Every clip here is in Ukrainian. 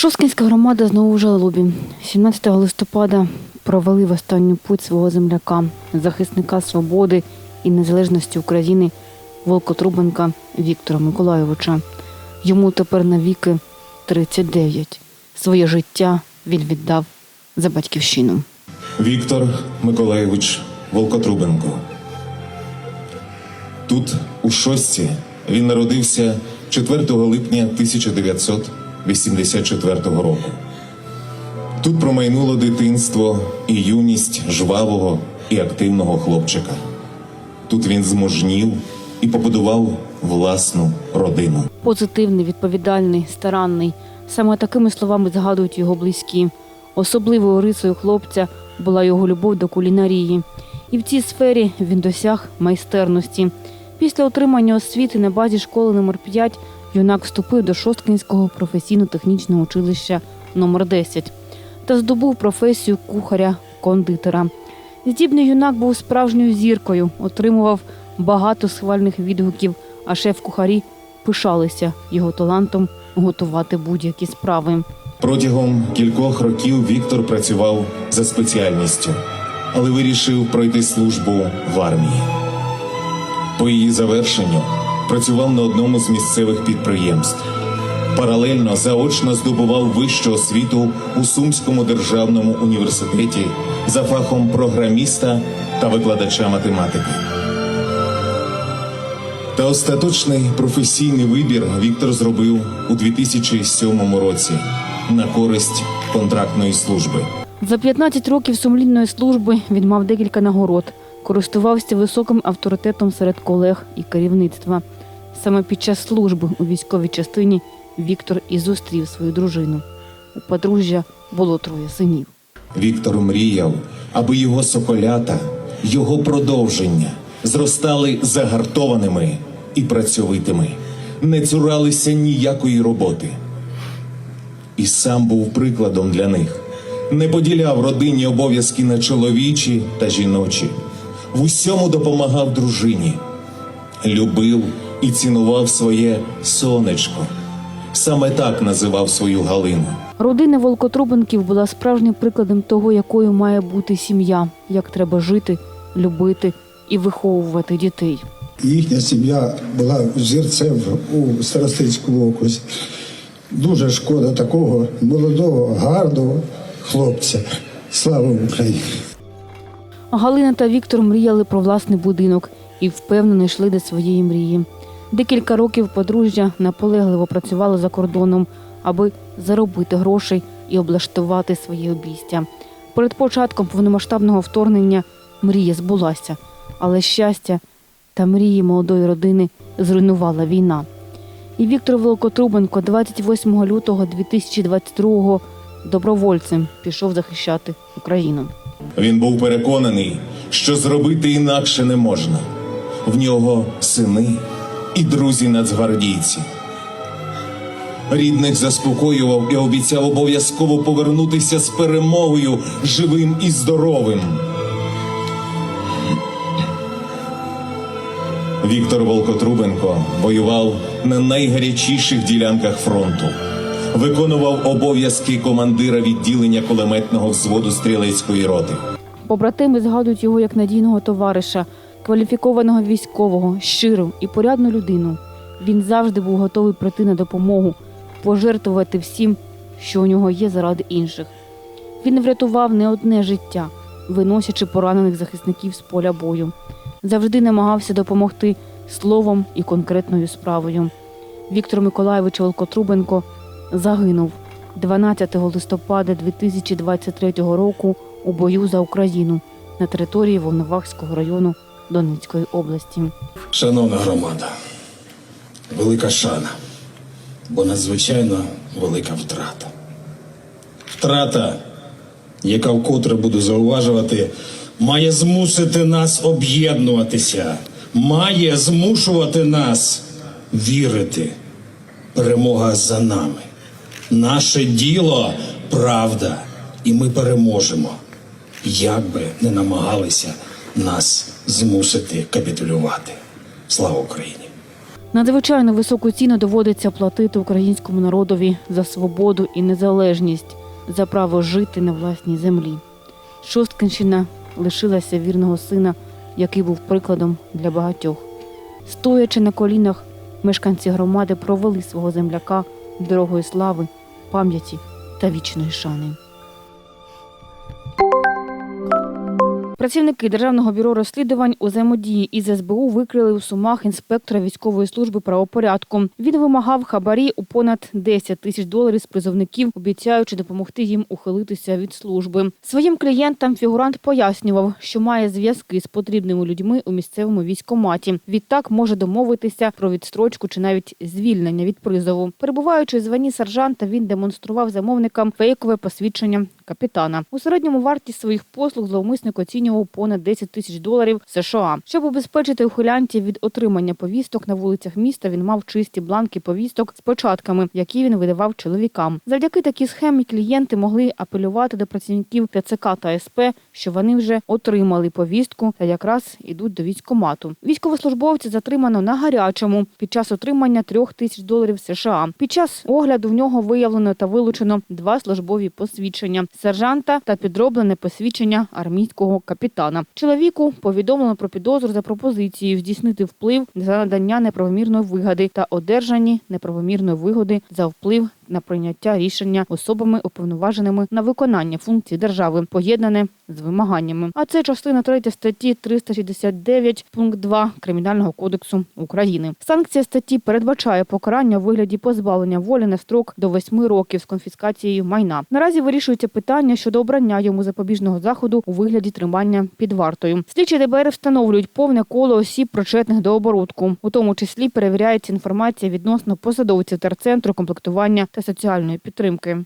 Шосткінська громада знову в жалобі. 17 листопада провели в останню путь свого земляка, захисника свободи і незалежності України Волкотрубенка Віктора Миколайовича. Йому тепер навіки 39. Своє життя він віддав за батьківщину. Віктор Миколайович Волкотрубенко. Тут, у шостці, він народився 4 липня 1984 року. Тут промайнуло дитинство і юність жвавого і активного хлопчика. Тут він змужнів і побудував власну родину. Позитивний, відповідальний, старанний. Саме такими словами згадують його близькі. Особливою рисою хлопця була його любов до кулінарії. І в цій сфері він досяг майстерності. Після отримання освіти на базі школи номер 5 юнак вступив до Шосткинського професійно-технічного училища номер 10 та здобув професію кухаря-кондитера. Здібний юнак був справжньою зіркою, отримував багато схвальних відгуків, а шеф-кухарі пишалися його талантом готувати будь-які справи. Протягом кількох років Віктор працював за спеціальністю, але вирішив пройти службу в армії. По її завершенню працював на одному з місцевих підприємств. Паралельно заочно здобував вищу освіту у Сумському державному університеті за фахом програміста та викладача математики. Та остаточний професійний вибір Віктор зробив у 2007 році на користь контрактної служби. За 15 років сумлінної служби він мав декілька нагород, користувався високим авторитетом серед колег і керівництва. Саме під час служби у військовій частині Віктор і зустрів свою дружину. У подружжя було троє синів. Віктор мріяв, аби його соколята, його продовження зростали загартованими і працьовитими, не цуралися ніякої роботи. І сам був прикладом для них, не поділяв родинні обов'язки на чоловічі та жіночі, в усьому допомагав дружині, любив і цінував своє сонечко. Саме так називав свою Галину. Родина Волкотрубенків була справжнім прикладом того, якою має бути сім'я, як треба жити, любити і виховувати дітей. Їхня сім'я була зірцем у Старостинському окрузі. Дуже шкода такого молодого, гарного хлопця. Слава Україні! Галина та Віктор мріяли про власний будинок і впевнено йшли до своєї мрії. Декілька років подружжя наполегливо працювало за кордоном, аби заробити грошей і облаштувати своє обійстя. Перед початком повномасштабного вторгнення мрія збулася, але щастя та мрії молодої родини зруйнувала війна. І Віктор Волкотрубенко 28 лютого 2022-го добровольцем пішов захищати Україну. Він був переконаний, що зробити інакше не можна. В нього сини і друзі нацгвардійці. Рідних заспокоював і обіцяв обов'язково повернутися з перемогою живим і здоровим. Віктор Волкотрубенко воював на найгарячіших ділянках фронту, виконував обов'язки командира відділення кулеметного взводу стрілецької роти. Побратими згадують його як надійного товариша, кваліфікованого військового, щиру і порядну людину. Він завжди був готовий прийти на допомогу, пожертвувати всім, що у нього є заради інших. Він врятував не одне життя, виносячи поранених захисників з поля бою. Завжди намагався допомогти словом і конкретною справою. Віктор Миколайович Волкотрубенко загинув 12 листопада 2023 року у бою за Україну на території Волновахського району Донецької області. Шановна громада, велика шана, бо надзвичайно велика втрата. Втрата, яка вкотре буду зауважувати, має змусити нас об'єднуватися, має змушувати нас вірити. Перемога за нами. Наше діло правда, і ми переможемо, як би не намагалися нас змусити капітулювати. Слава Україні! Надзвичайно високу ціну доводиться платити українському народові за свободу і незалежність, за право жити на власній землі. Шосткинщина лишилася вірного сина, який був прикладом для багатьох. Стоячи на колінах, мешканці громади провели свого земляка дорогою слави, пам'яті та вічної шани. Працівники Державного бюро розслідувань у взаємодії із СБУ викрили у Сумах інспектора військової служби правопорядку. Він вимагав хабарі у понад 10 тисяч доларів з призовників, обіцяючи допомогти їм ухилитися від служби. Своїм клієнтам фігурант пояснював, що має зв'язки з потрібними людьми у місцевому військкоматі. Відтак може домовитися про відстрочку чи навіть звільнення від призову. Перебуваючи в званні сержанта, він демонстрував замовникам фейкове посвідчення капітана. У середньому вартість своїх послуг зловмисник оцінював понад 10 тисяч доларів США. Щоб убезпечити ухилянтів від отримання повісток на вулицях міста, він мав чисті бланки повісток з початками, які він видавав чоловікам. Завдяки такій схемі клієнти могли апелювати до працівників ТЦК та СП, що вони вже отримали повістку та якраз ідуть до військкомату. Військовослужбовця затримано на гарячому під час отримання трьох тисяч доларів США. Під час огляду в нього виявлено та вилучено два службові посвідчення сержанта та підроблене посвідчення армійського капітана. Чоловіку повідомлено про підозру за пропозицією здійснити вплив за надання неправомірної вигоди та одержані неправомірної вигоди за вплив на прийняття рішення особами уповноваженими на виконання функцій держави, поєднане з вимаганнями. А це частина 3 статті 369 пункт 2 Кримінального кодексу України. Санкція статті передбачає покарання у вигляді позбавлення волі на строк до 8 років з конфіскацією майна. Наразі вирішується питання щодо обрання йому запобіжного заходу у вигляді тримання під вартою. Слідчі ДБР встановлюють повне коло осіб, причетних до оборудку. У тому числі перевіряється інформація відносно посадовців терцентру комплектування та соціальної підтримки.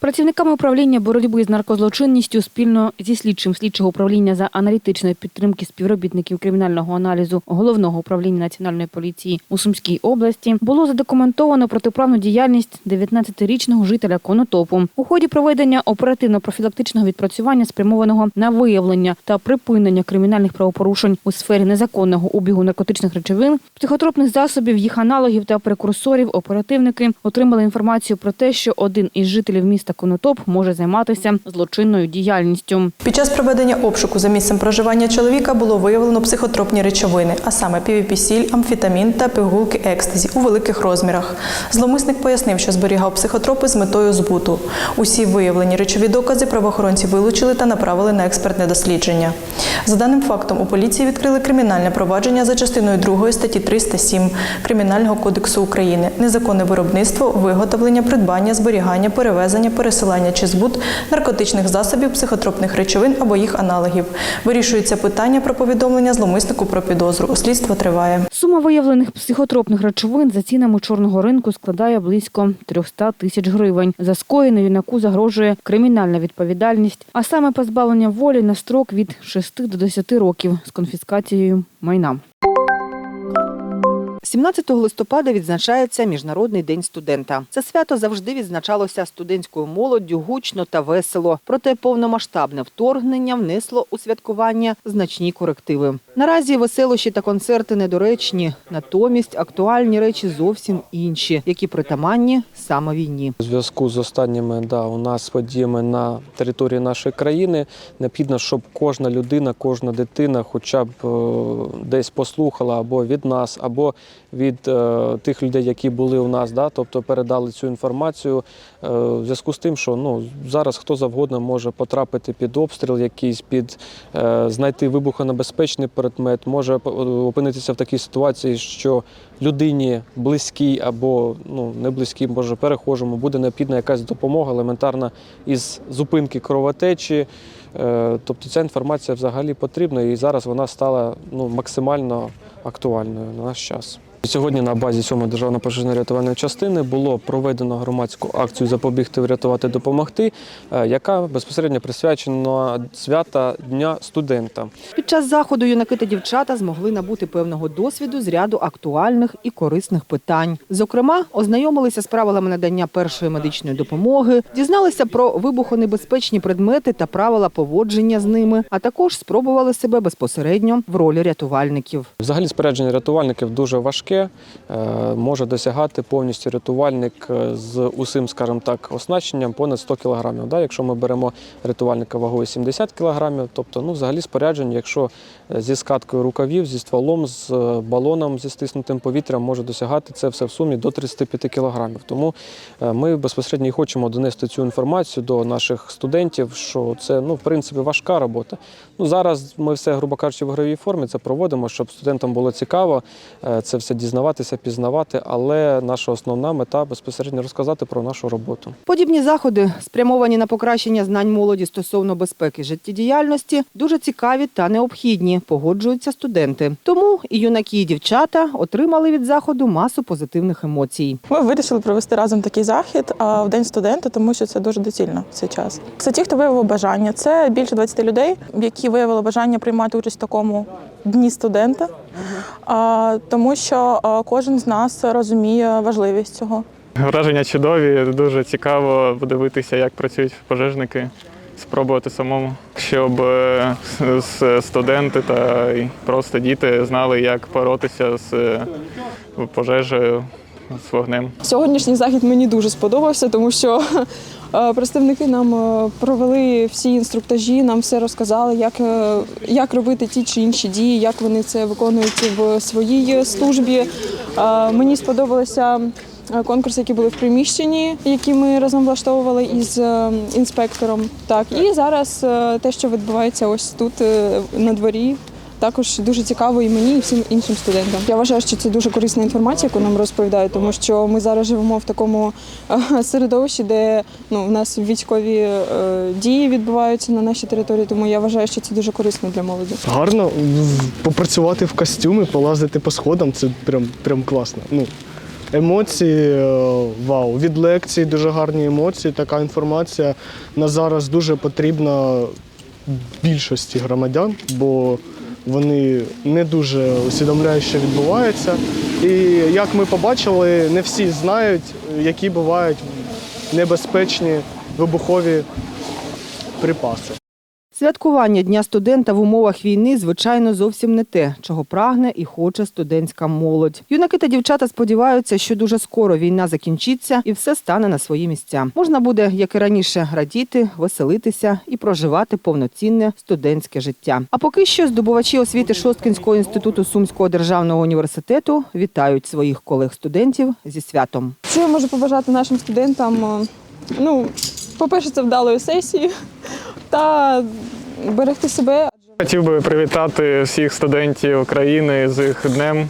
Працівниками управління боротьби з наркозлочинністю спільно зі слідчим слідчого управління за аналітичної підтримки співробітників кримінального аналізу головного управління національної поліції у Сумській області було задокументовано протиправну діяльність 19-річного жителя Конотопу. У ході проведення оперативно-профілактичного відпрацювання, спрямованого на виявлення та припинення кримінальних правопорушень у сфері незаконного обігу наркотичних речовин, психотропних засобів, їх аналогів та прекурсорів, оперативники отримали інформацію про те, що один із жителів міста Конотоп може займатися злочинною діяльністю. Під час проведення обшуку за місцем проживання чоловіка було виявлено психотропні речовини, а саме півіпісіль, амфетамін та пігулки екстазі у великих розмірах. Зловмисник пояснив, що зберігав психотропи з метою збуту. Усі виявлені речові докази правоохоронці вилучили та направили на експертне дослідження. За даним фактом, у поліції відкрили кримінальне провадження за частиною 2 статті 307 Кримінального кодексу України незаконне виробництво, виготовлення, придбання, зберігання, перевезення, пересилання чи збут наркотичних засобів, психотропних речовин або їх аналогів. Вирішується питання про повідомлення зловмиснику про підозру. Слідство триває. Сума виявлених психотропних речовин за цінами чорного ринку складає близько 300 тисяч гривень. За скоєне юнаку загрожує кримінальна відповідальність, а саме позбавлення волі на строк від 6 до 10 років з конфіскацією майна. 17 листопада відзначається Міжнародний день студента. Це свято завжди відзначалося студентською молоддю гучно та весело. Проте повномасштабне вторгнення внесло у святкування значні корективи. Наразі веселощі та концерти недоречні, натомість актуальні речі зовсім інші, які притаманні саме війні. У зв'язку з останніми да, у нас подіями на території нашої країни необхідно, щоб кожна людина, кожна дитина хоча б е, десь послухала або від нас, або від е, тих людей, які були у нас, да, тобто передали цю інформацію. Е, в зв'язку з тим, що ну, зараз хто завгодно може потрапити під обстріл, якийсь під е, знайти вибухонебезпечний предмет, може опинитися в такій ситуації, що людині близькій або ну, не близькій, може перехожому, буде необхідна якась допомога елементарна із зупинки кровотечі. Тобто ця інформація взагалі потрібна і зараз вона стала ну, максимально актуальною на наш час. Сьогодні на базі 7 державної пожежно-рятувальної частини було проведено громадську акцію Запобігти, врятувати, допомогти, е, яка безпосередньо присвячена свята Дня студента. Під час заходу юнаки та дівчата змогли набути певного досвіду з ряду актуальних і корисних питань. Зокрема, ознайомилися з правилами надання першої медичної допомоги, дізналися про вибухонебезпечні предмети та правила поводження з ними, а також спробували себе безпосередньо в ролі рятувальників. Взагалі спорядження рятувальників дуже важке. Е, Може досягати повністю рятувальник е, з усім, скажімо так, оснащенням понад 100 кг. Якщо ми беремо рятувальника вагою 70 кг, тобто ну, взагалі спорядження, якщо зі скаткою рукавів, зі стволом, з е, балоном, зі стиснутим повітрям може досягати це все в сумі до 35 кг. Тому е, ми безпосередньо і хочемо донести цю інформацію до наших студентів, що це ну, в принципі важка робота. Ну, зараз ми все, грубо кажучи, в ігровій формі це проводимо, щоб студентам було цікаво е, це все дізнаватися, пізнавати. Але наша основна мета безпосередньо розказати про нашу роботу. Подібні заходи, спрямовані на покращення знань молоді стосовно безпеки життєдіяльності, дуже цікаві та необхідні, погоджуються студенти. Тому і юнаки, і дівчата отримали від заходу масу позитивних емоцій. Ми вирішили провести разом такий захід в день студента, тому що це дуже доцільно в цей час. Це ті, хто виявив бажання. Це більше 20 людей, які виявили бажання приймати участь в такому дні студента, тому що кожен з нас розуміє важливість цього. Враження чудові, дуже цікаво подивитися, як працюють пожежники, спробувати самому, щоб е, студенти та просто діти знали, як боротися з е, пожежею, з вогнем. Сьогоднішній захід мені дуже сподобався, тому що е, представники нам е, провели всі інструктажі, нам все розказали, як, е, як робити ті чи інші дії, як вони це виконують в своїй службі. Е, Мені сподобалися е, конкурси, які були в приміщенні, які ми разом влаштовували із е, інспектором. Так, і зараз е, те, що відбувається ось тут е, на дворі. Також дуже цікаво і мені, і всім іншим студентам. Я вважаю, що це дуже корисна інформація, яку нам розповідають, тому що ми зараз живемо в такому е, середовищі, де ну, в нас військові е, дії відбуваються на нашій території, тому я вважаю, що це дуже корисно для молоді. Гарно попрацювати в костюмі, полазити по сходам це прям, прям класно. Ну, емоції, е, вау. Від лекцій дуже гарні емоції. Така інформація на зараз дуже потрібна більшості громадян, бо вони не дуже усвідомляють, що відбувається. І як ми побачили, не всі знають, які бувають небезпечні вибухові припаси. Святкування Дня студента в умовах війни, звичайно, зовсім не те, чого прагне і хоче студентська молодь. Юнаки та дівчата сподіваються, що дуже скоро війна закінчиться і все стане на свої місця. Можна буде, як і раніше, радіти, веселитися і проживати повноцінне студентське життя. А поки що здобувачі освіти Шосткінського інституту Сумського державного університету вітають своїх колег-студентів зі святом. Що я можу побажати нашим студентам? Е, Ну, по-перше, це вдалої сесії та берегти себе. Хотів би привітати всіх студентів України з їх днем.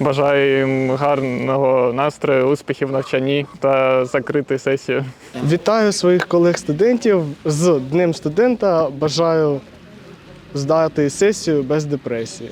Бажаю їм гарного настрою, успіхів в навчанні та закрити сесію. Вітаю своїх колег-студентів з Днем студента. Бажаю здати сесію без депресії.